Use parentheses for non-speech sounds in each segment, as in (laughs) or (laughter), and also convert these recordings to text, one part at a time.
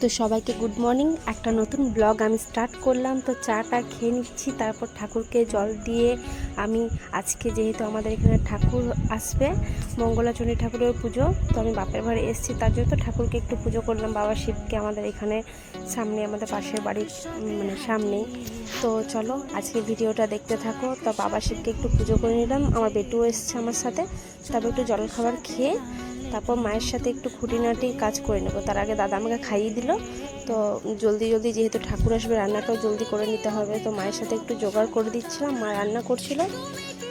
তো সবাইকে good morning একটা নতুন ব্লগ আমি স্টার্ট করলাম, তো চাটা খেয়ে নিচ্ছি, তারপর ঠাকুরকে জল দিয়ে আমি আজকে যেহেতু আমাদের এখানে ঠাকুর আসবে, মঙ্গলাচণ্ডী ঠাকুরের পুজো, তো আমি বাপের ঘরে এসেছি, তার জন্য তো ঠাকুরকে একটু পুজো করলাম, বাবা শিবকে আমাদের এখানে সামনে, আমাদের পাশের বাড়ির মানে সামনেই তো চলো, আজকে ভিডিওটা দেখতে থাকো। তো বাবা শিবকে একটু পুজো করে নিলাম, আমার বেটুও এসছে আমার সাথে তারপর একটু জল খাবার খেয়ে তারপর মায়ের সাথে একটু খুঁটিনাটি কাজ করে নেব। তার আগে দাদা আমাকে খাইয়ে দিল। তো জলদি জলদি যেহেতু ঠাকুর আসবে, রান্নাটাও জলদি করে নিতে হবে। তো মায়ের সাথে একটু জোগাড় করে দিচ্ছিলাম, মা রান্না করছিল।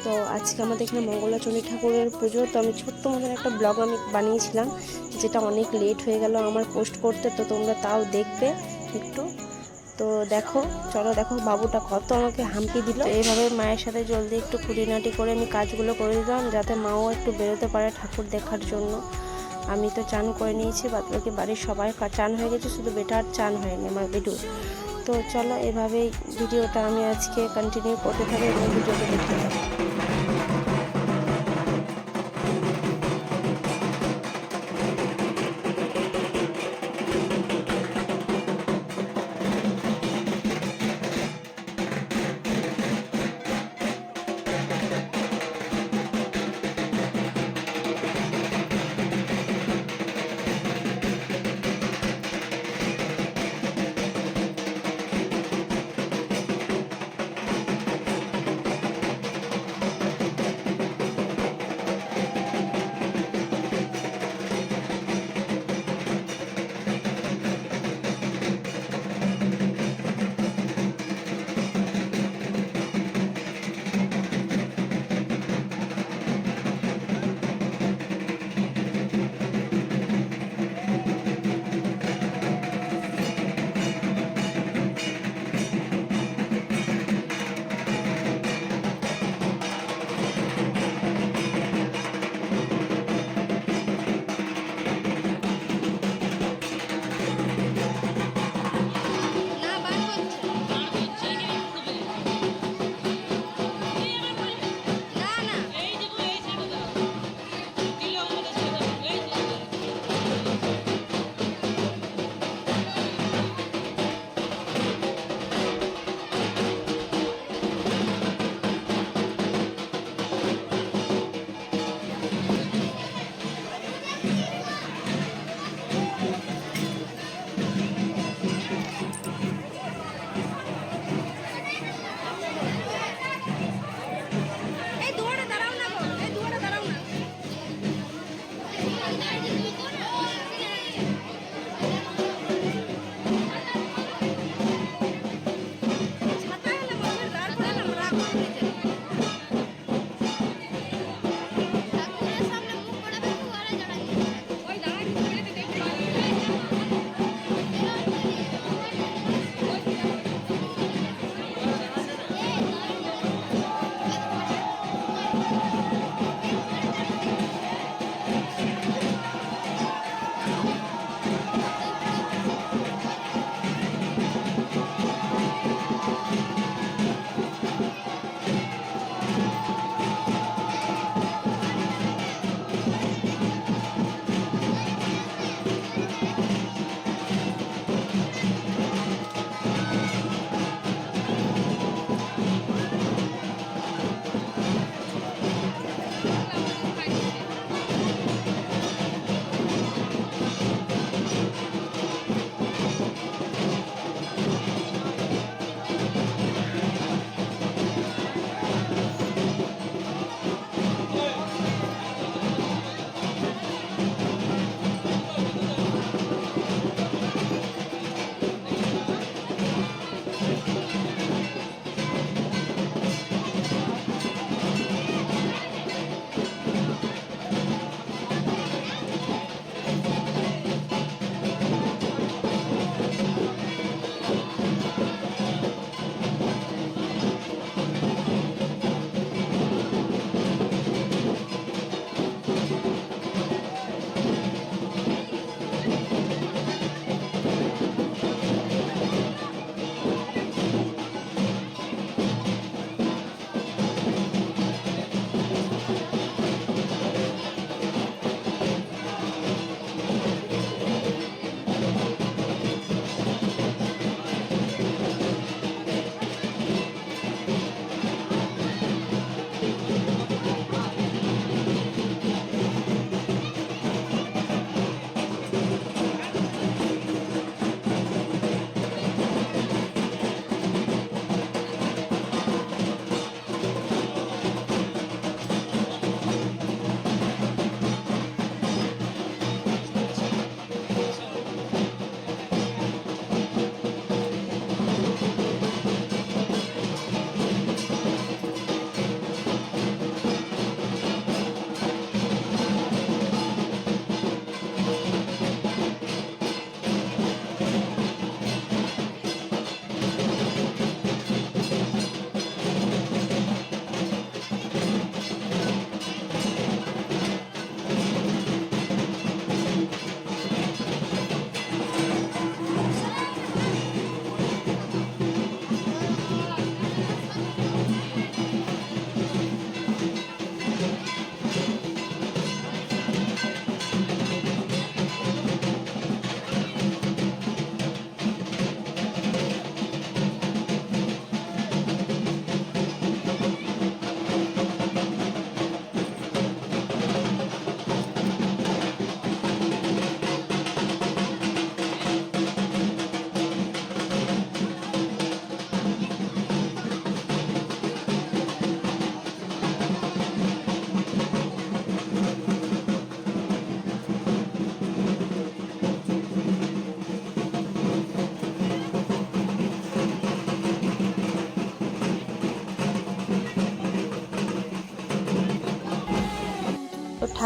তো আজকে আমাদের এখানে মঙ্গলাচণ্ডী ঠাকুরের পুজো। তো আমি ছোট্ট মতন একটা ব্লগ আমি বানিয়েছিলাম, যেটা অনেক লেট হয়ে গেল আমার পোস্ট করতে। তো তোমরা তাও দেখবে একটু। তো দেখো, চলো দেখো, বাবুটা কত আমাকে হামকি দিল। এইভাবে মায়ের সাথে জলদি একটু খুঁটিনাটি করে আমি কাজগুলো করে দিলাম, যাতে মাও একটু বেরোতে পারে ঠাকুর দেখার জন্য। আমি তো চান করে নিয়েছি বাদ বাকি বাড়ির সবাই চান হয়ে গেছে, শুধু বেটার চান হয়নি আমার বেডু। তো চলো, এভাবেই ভিডিওটা আমি আজকে কন্টিনিউ করতে থাকি এবং ভিডিওটা দেখতে থাকো। Yeah, yeah, yeah.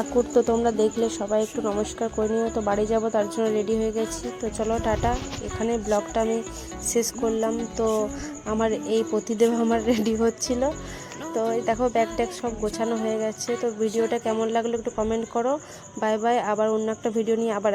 ঠাকুর তো তোমরা দেখলে, সবাই একটু নমস্কার করে নিও। তো বাড়ি যাব, তার জন্য রেডি হয়ে গেছি। তো চলো, টাটা। এখানে ব্লগটা আমি শেষ করলাম। তো আমার এই প্রতিদেব আমার (laughs) রেডি হচ্ছিল। তো দেখো ব্যাগ ট্যাগ সব গোছানো হয়ে গেছে। তো ভিডিওটা কেমন লাগল একটু কমেন্ট করো। বাই বাই আবার অন্য একটা ভিডিও নিয়ে আবার